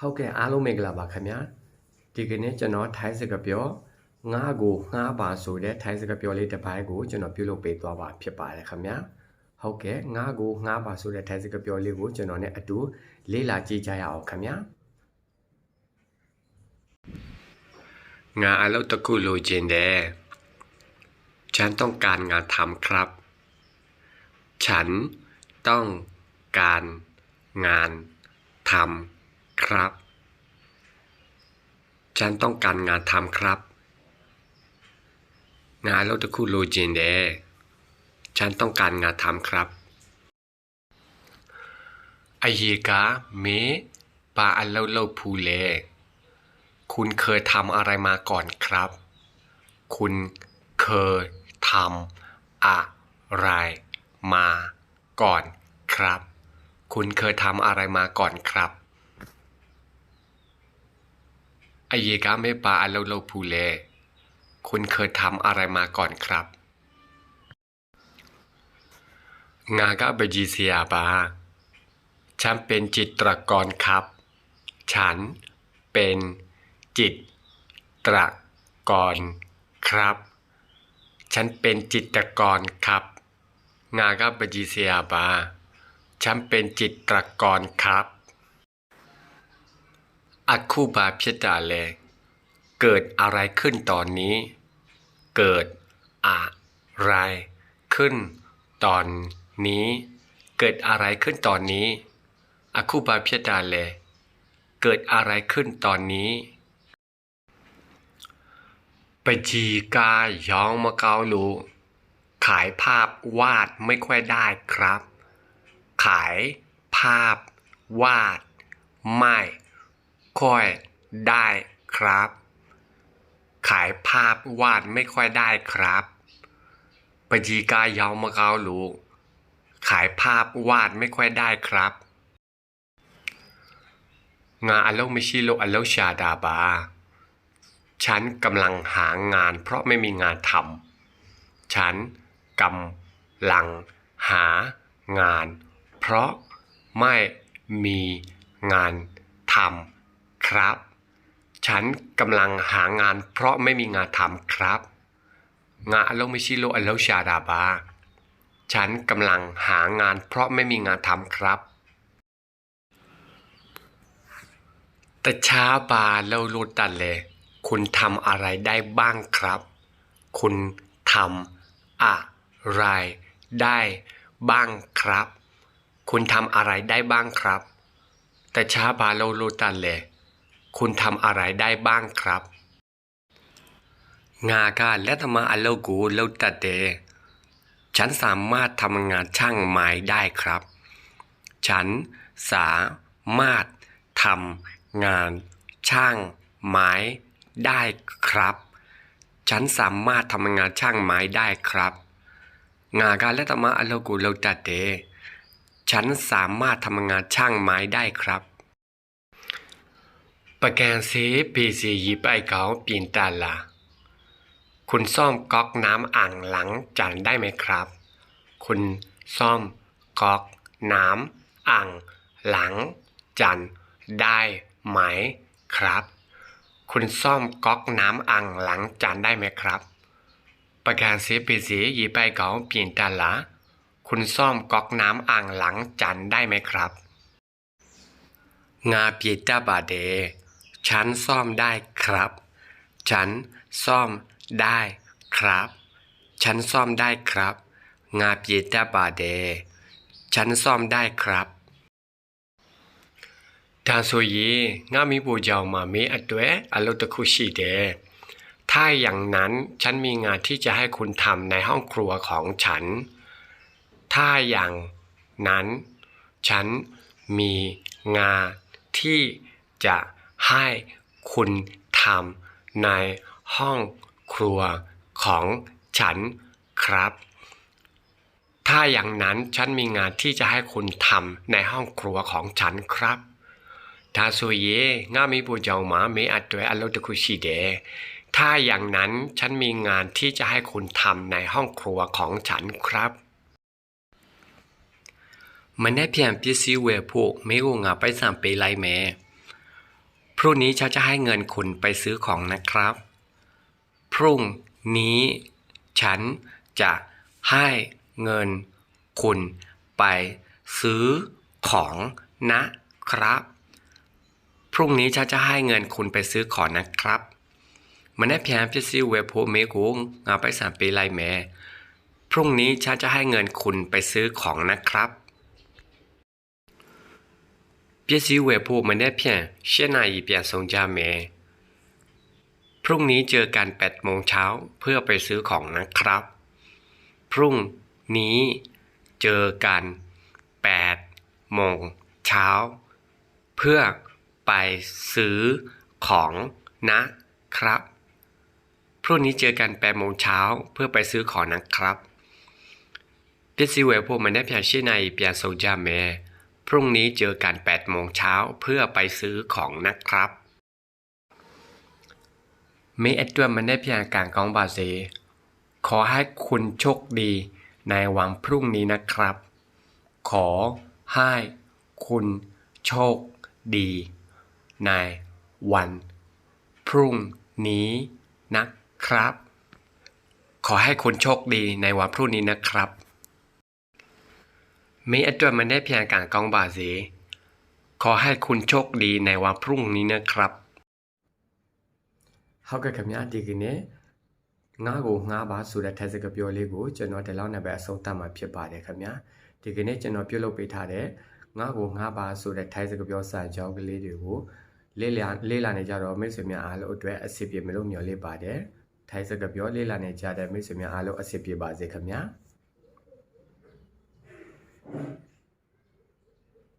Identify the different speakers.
Speaker 1: ဟုတ်ကဲ့အားလုံးမင်္ဂလာပါခင်ဗျာဒီကနေ့ကျွန်တော်ထိုင်းစကားပြောငါးကိုငှားပါဆိုတဲ့ထိုင်းစကားပြောလေးတစ်ပိုင်းကိုကျွန်တော်ပြုလုပ်ပေးသွားပါဖြစ်ပါတယ်ခင်ဗျာဟုတ်ကဲ့ငါးကိုငှားပါဆိုတဲ့ထိုင်းစကားပြောလေးကိုကျွန်တော် ਨੇ အတူလေ့လာကြည့်ကြရအောင်ခင်ဗျာငါအလုပ်တစ်ခုလိုချင်တယ်ฉันต้องการงานทำครับ ฉันต้องการงานทำ ครับ ฉันต้องการงานทำครับ งานเราตะคุโลจินเดฉันต้องการงานทำครับอายกาเมปาอันเล่าเล่าพูเล คุณเคยทำอะไรมาก่อนครับ คุณเคยทำอะไรมาก่อนครับ คุณเคยทำอะไรมาก่อนครับ อายกาเมปาอันเล่าเล่าพูเล คุณเคยทำอะไรมาก่อนครับ งากาเบจีเซียบา ฉันเป็นจิตรกรครับ ฉันเป็นจิตรกรครับ ฉันเป็นจิตรกรครับ งากาเบจีเซียบา ฉันเป็นจิตรกรครับ อักคูบาพิตาเลเกิดอะไรขึ้นตอนนี้ เกิดอะไรขึ้นตอนนี้ เกิดอะไรขึ้นตอนนี้อาคูบาพิดาเล เกิดอะไรขึ้นตอนนี้ปจีกายองมะเกาลูขายภาพวาดไม่ค่อยได้ครับ ขายภาพวาดไม่ ค่อยได้ครับ ขายภาพวาดไม่ค่อยได้ครับปจีกายองมะเกาลูขายภาพวาดไม่ค่อยได้ครับ งานอโลไม่ชิโลอโลชาดาบา ฉันกำลังหางานเพราะไม่มีงานทำ ฉันกำลังหางานเพราะไม่มีงานทำ ครับ ฉันกำลังหางานเพราะไม่มีงานทำครับงานอโลไม่ชิโลอโลชาดาบา ฉันกำลังหางานเพราะไม่มีงานทำครับแต่ช้าบาเรารูตันเลย คุณทำอะไรได้บ้างครับ คุณทำอะไรได้บ้างครับ คุณทำอะไรได้บ้างครับ แต่ช้าบาเรารูตันเลย คุณทำอะไรได้บ้างครับงาการและธรรมะอัลโลกูเราตัดเดฉันสามารถทำงานช่างไม้ได้ครับ ฉันสามารถทำงานช่างไม้ได้ครับ ฉันสามารถทำงานช่างไม้ได้ครับ งาการและธรรมะอัลโลกูโลตัดเดฉันสามารถทำงานช่างไม้ได้ครับ ประแกนซีปีซียีไปเกาปีนตาลาคุณซ่อมก๊อกน้ำอ่างหลังจานได้ไหมครับ คุณซ่อมก๊อกน้ำอ่างหลังจานได้ไหมครับ คุณซ่อมก๊อกน้ำอ่างหลังจานได้ไหมครับประการเสียปีสียีไปเกาเปลี่ยนตาละคุณซ่อมก๊อกน้ำอ่างหลังจานได้ไหมครับ งาเปียตาบาเด ฉันซ่อมได้ครับ ฉันซ่อมได้ครับ ฉันซ่อมได้ครับ งาเปียตาบาเด ฉันซ่อมได้ครับဒါဆိုရင်ငါမိဖို့ကြောင့်မှမင်းအတွက်အလုပ်တစ်ခုရှိတယ်။ถ้าอย่างนั้นฉันมีงานที่จะให้คุณทำในห้องครัวของฉัน ถ้าอย่างนั้น ฉันมีงานที่จะ ให้คุณทำในห้องครัวของฉันครับ ถ้าอย่างนั้นฉันมีงานที่จะให้คุณทำในห้องครัวของฉันครับถ้าสุเยง่ามีบูเจ้าหมาเมอัดด้วอัโลตคุชิเดถ้าอย่างนั้นฉันมีงานที่จะให้คุณทำในห้องครัวของฉันครับมันได้เพียงพิซซิเวพวกไม่รู้งาไปสามปีไรแม่ พรุ่งนี้ฉันจะให้เงินคุณไปซื้อของนะครับ พรุ่งนี้ ฉันจะให้เงินคุณไปซื้อของนะครับ พรุ่งนี้ฉันจะให้เงินคุณไปซื้อของนะครับมันได้เพียงพิซีเวโพเมกุงงาไปสามปีไลแม่พรุ่งนี้ฉันจะให้เงินคุณไปซื้อของนะครับ ပစ္စည်းဝယ်ဖို့မနေ့ဖြန်၈နာရီပြန်ဆောင်ကြမယ် พรุ่งนี้เจอกัน8โมงเช้าเพื่อไปซื้อของนะครับ พรุ่งนี้เจอกัน8โมงเช้า เพื่อไปซื้อของนะครับ พรุ่งนี้เจอกัน8โมงเช้าเพื่อไปซื้อของนะครับပစ္စည်းဝယ်ဖို့မနေ့ဖြန်၈နာရီပြန်ဆောင်ကြမယ် พรุ่งนี้เจอกัน8โมงเช้าเพื่อไปซื้อของนะครับเมเอดด้วมันได้พิจารณาของบาเซขอให้คุณโชคดีในวันพรุ่งนี้นะครับ ขอให้คุณโชคดีในวันพรุ่งนี้นะครับ ขอให้คุณโชคดีในวันพรุ่งนี้นะครับ ไม่အတွက်မနေ့ပြန်การကောင်းပါစေขอให้คุณโชคดีในวันพรุ่งนี้นะครับ ဟုတ်ကဲ့ခင်ဗျာဒီကနေ့ငါ့ကိုငါပါဆိုတဲ့ထိုက်စကပြောလေးကိုကျွန်တော်ဒီလောက်နဲ့ပဲအဆုံးသတ်မှာဖြစ်ပါတယ်ခင်ဗျာဒီကနေ့ကျွန်တော်ပြုလုပ်ပေးထားတဲ့ငါ့ကိုငါပါဆိုတဲ့ထိုက်စကပြောစာကြောင်းကလေးတွေကိုလေ့လာလေ့လာနေကြတော့မိတ်ဆွေများအားလုံးအတွက်အဆင်ပြေမလို့မျှော်လင့်ပါတယ်ထိုက်စကပြောလေ့လာနေကြတဲ့မိတ်ဆွေများအားလုံးအဆင်ပြေပါစေခင်ဗျာ Thank you.